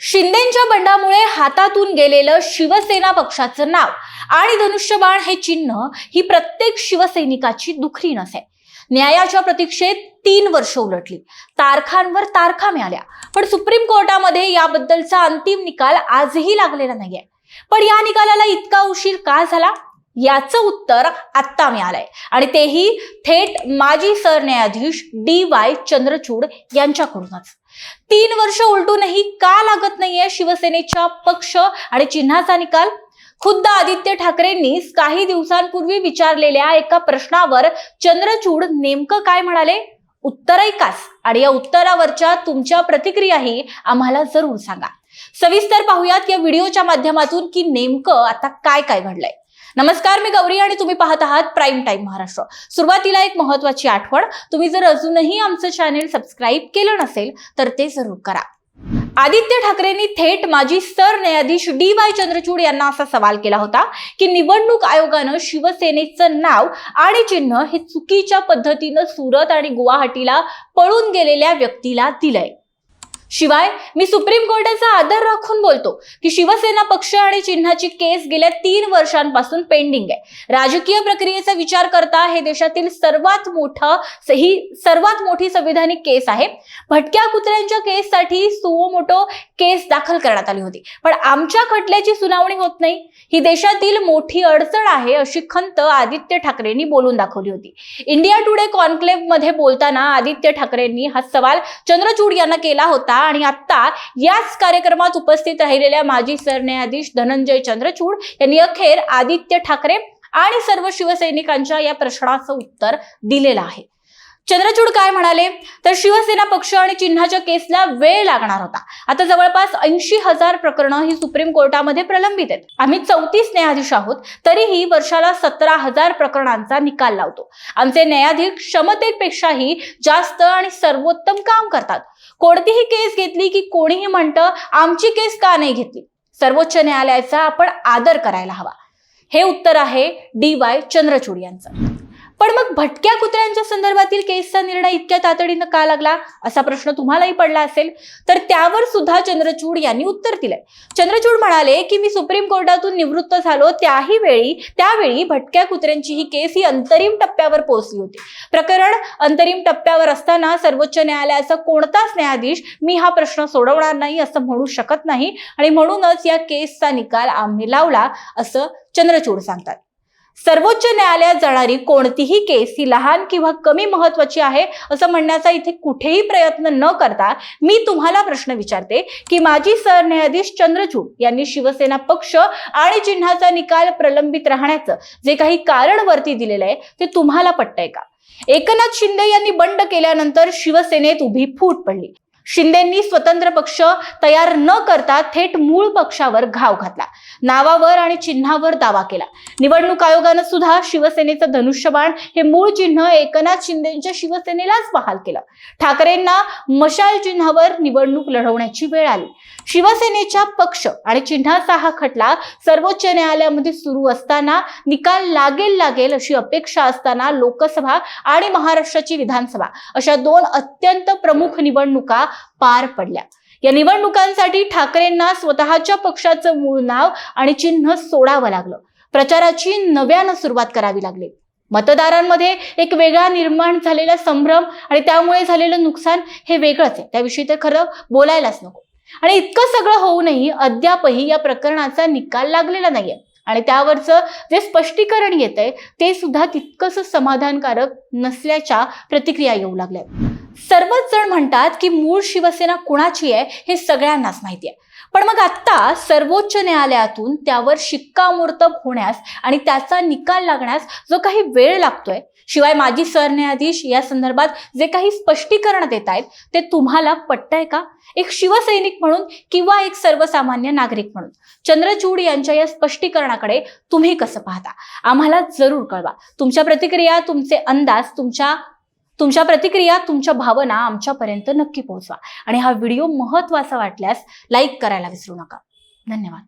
शिंदेच्या बंडामुळे हातातून गेलेलं शिवसेना पक्षाचं नाव आणि धनुष्यबाण हे चिन्ह ही प्रत्येक शिवसैनिकाची दुखरी नसे. न्यायाच्या प्रतीक्षेत तीन वर्ष उलटली. तारखांवर तारखा मिळाल्या. पण सुप्रीम कोर्टामध्ये याबद्दलचा अंतिम निकाल आजही लागलेला नाहीये. पण या निकालाला इतका उशीर का झाला? याचं उत्तर आत्ता मिळालंय. आणि तेही थेट माजी सरन्यायाधीश डी वाय चंद्रचूड यांच्याकडूनच. तीन वर्ष उलटूनही का लागत नाहीये शिवसेनेच्या पक्ष आणि चिन्हाचा निकाल? खुद्द आदित्य ठाकरेंनी काही दिवसांपूर्वी विचारलेल्या एका प्रश्नावर चंद्रचूड नेमकं काय म्हणाले? उत्तर ऐकाच आणि या उत्तरावरच्या तुमच्या प्रतिक्रियाही आम्हाला जरूर सांगा. सविस्तर पाहूयात या व्हिडिओच्या माध्यमातून की नेमकं आता काय काय घडलंय. नमस्कार मी गौरी आणि तुम्ही पाहत आहात प्राईम टाईम महाराष्ट्र. सुरुवातीला एक महत्वाची आठवण तुम्ही जर अजूनही आमचं चॅनेल सबस्क्राईब केलं नसेल तर ते जरूर करा. आदित्य ठाकरेंनी थेट माजी सरन्यायाधीश डी वाय चंद्रचूड यांना असा सवाल केला होता की निवडणूक आयोगानं शिवसेनेचं नाव आणि चिन्ह हे चुकीच्या पद्धतीनं सुरत आणि गुवाहाटीला पळून गेलेल्या व्यक्तीला दिलंय. शिवाय मी सुप्रीम कोर्टाचा आदर राखून बोलतो की शिवसेना पक्ष आणि चिन्हाची केस गेल्या तीन वर्षांपासून पेंडिंग आहे. राजकीय प्रक्रियेचा विचार करता हे देशातील सर्वात मोठं ही सर्वात मोठी संविधानिक केस आहे. भटक्या कुत्र्यांच्या केससाठी सुओमोटो केस दाखल करण्यात आली होती. पण आमच्या खटल्याची सुनावणी होत नाही. ही देशातील मोठी अडचण आहे अशी खंत आदित्य ठाकरेंनी बोलून दाखवली होती. इंडिया टुडे कॉन्क्लेव्हमध्ये बोलताना आदित्य ठाकरेंनी हा सवाल चंद्रचूड यांना केला होता. आणि आता याच कार्यक्रमात उपस्थित राहिलेल्या माजी सरन्यायाधीश धनंजय चंद्रचूड यांनी अखेर आदित्य ठाकरे आणि सर्व शिवसैनिकांच्या या प्रश्नाचं उत्तर दिलेलं आहे. चंद्रचूड काय म्हणाले? तर शिवसेना पक्ष आणि चिन्हाच्या केसला वेळ लागणार होता. आता जवळपास ऐंशी हजार प्रकरणं ही सुप्रीम कोर्टामध्ये प्रलंबित आहेत. आम्ही चौतीस न्यायाधीश आहोत तरीही वर्षाला सतरा हजार प्रकरणांचा निकाल लावतो. आमचे न्यायाधीश क्षमतेपेक्षाही जास्त आणि सर्वोत्तम काम करतात. कोणतीही केस घेतली की कोणीही म्हणतं आमची केस का नाही घेतली? सर्वोच्च न्यायालयाचा आपण आदर करायला हवा. हे उत्तर आहे डी वाय चंद्रचूड यांचं. पण मग भटक्या कुत्र्यांच्या संदर्भातील केसचा निर्णय इतक्या तातडीनं का लागला? असा प्रश्न तुम्हालाही पडला असेल. तर त्यावर सुद्धा चंद्रचूड यांनी उत्तर दिलंय. चंद्रचूड म्हणाले की मी सुप्रीम कोर्टातून निवृत्त झालो. त्याही वेळी त्यावेळी भटक्या कुत्र्यांची ही केस ही अंतरिम टप्प्यावर पोहोचली होती. प्रकरण अंतरिम टप्प्यावर असताना सर्वोच्च न्यायालयाचा कोणताच न्यायाधीश मी हा प्रश्न सोडवणार नाही असं म्हणू शकत नाही आणि म्हणूनच या केसचा निकाल आम्ही लावला असं चंद्रचूड सांगतात. सर्वोच्च न्यायालयात जाणारी कोणतीही केस ही लहान किंवा कमी महत्वाची आहे असं म्हणण्याचा इथे कुठेही प्रयत्न न करता मी तुम्हाला प्रश्न विचारते की माजी सरन्यायाधीश चंद्रचूड यांनी शिवसेना पक्ष आणि चिन्हाचा निकाल प्रलंबित राहण्याचं जे काही कारण वरती दिलेलं आहे ते तुम्हाला पटतंय का? एकनाथ शिंदे यांनी बंड केल्यानंतर शिवसेनेत उभी फूट पडली. शिंदेंनी स्वतंत्र पक्ष तयार न करता थेट मूळ पक्षावर घाव घातला. नावावर आणि चिन्हावर दावा केला. निवडणूक आयोगानं सुद्धा शिवसेनेचं धनुष्यबाण हे मूळ चिन्ह एकनाथ शिंदेच्या शिवसेनेलाच बहाल केलं. ठाकरेंना मशाल चिन्हावर निवडणूक लढवण्याची वेळ आली. शिवसेनेच्या पक्ष आणि चिन्हाचा हा खटला सर्वोच्च न्यायालयामध्ये सुरू असताना निकाल लागेल लागेल अशी अपेक्षा असताना लोकसभा आणि महाराष्ट्राची विधानसभा अशा दोन अत्यंत प्रमुख निवडणुका पार पडल्या. या निवडणुकांसाठी ठाकरेंना स्वतःच्या पक्षाचं मूळ नाव आणि चिन्ह सोडावं लागलं. प्रचाराची नव्यानं सुरुवात करावी लागली. मतदारांमध्ये एक वेगळा निर्माण झालेला संभ्रम आणि त्यामुळे झालेलं नुकसान हे वेगळंच आहे. त्याविषयी तर खरं बोलायलाच नको. आणि इतकं सगळं होऊनही अद्यापही या प्रकरणाचा निकाल लागलेला नाहीये. आणि त्यावरचं जे स्पष्टीकरण येत आहे ते सुद्धा तितकंसं समाधानकारक नसल्याच्या प्रतिक्रिया येऊ लागल्या सर्वच जण म्हणतात की मूळ शिवसेना कुणाची आहे हे सगळ्यांनाच माहिती आहे. पण मग आत्ता सर्वोच्च न्यायालयातून त्यावर शिक्कामोर्तब होण्यास आणि त्याचा निकाल लागण्यास जो काही वेळ लागतोय शिवाय माजी सरन्यायाधीश या संदर्भात जे काही स्पष्टीकरण देत आहेत ते तुम्हाला पटतंय का? एक शिवसैनिक म्हणून किंवा एक सर्वसामान्य नागरिक म्हणून. चंद्रचूड यांच्या या स्पष्टीकरणाकडे तुम्ही कसं पाहता? आम्हाला जरूर कळवा. तुमच्या प्रतिक्रिया तुमचे अंदाज तुमच्या तुमच्या प्रतिक्रिया तुमच्या भावना आमच्यापर्यंत नक्की पोहोचवा. आणि हा व्हिडिओ महत्त्वाचा वाटल्यास लाईक करायला विसरू नका. धन्यवाद.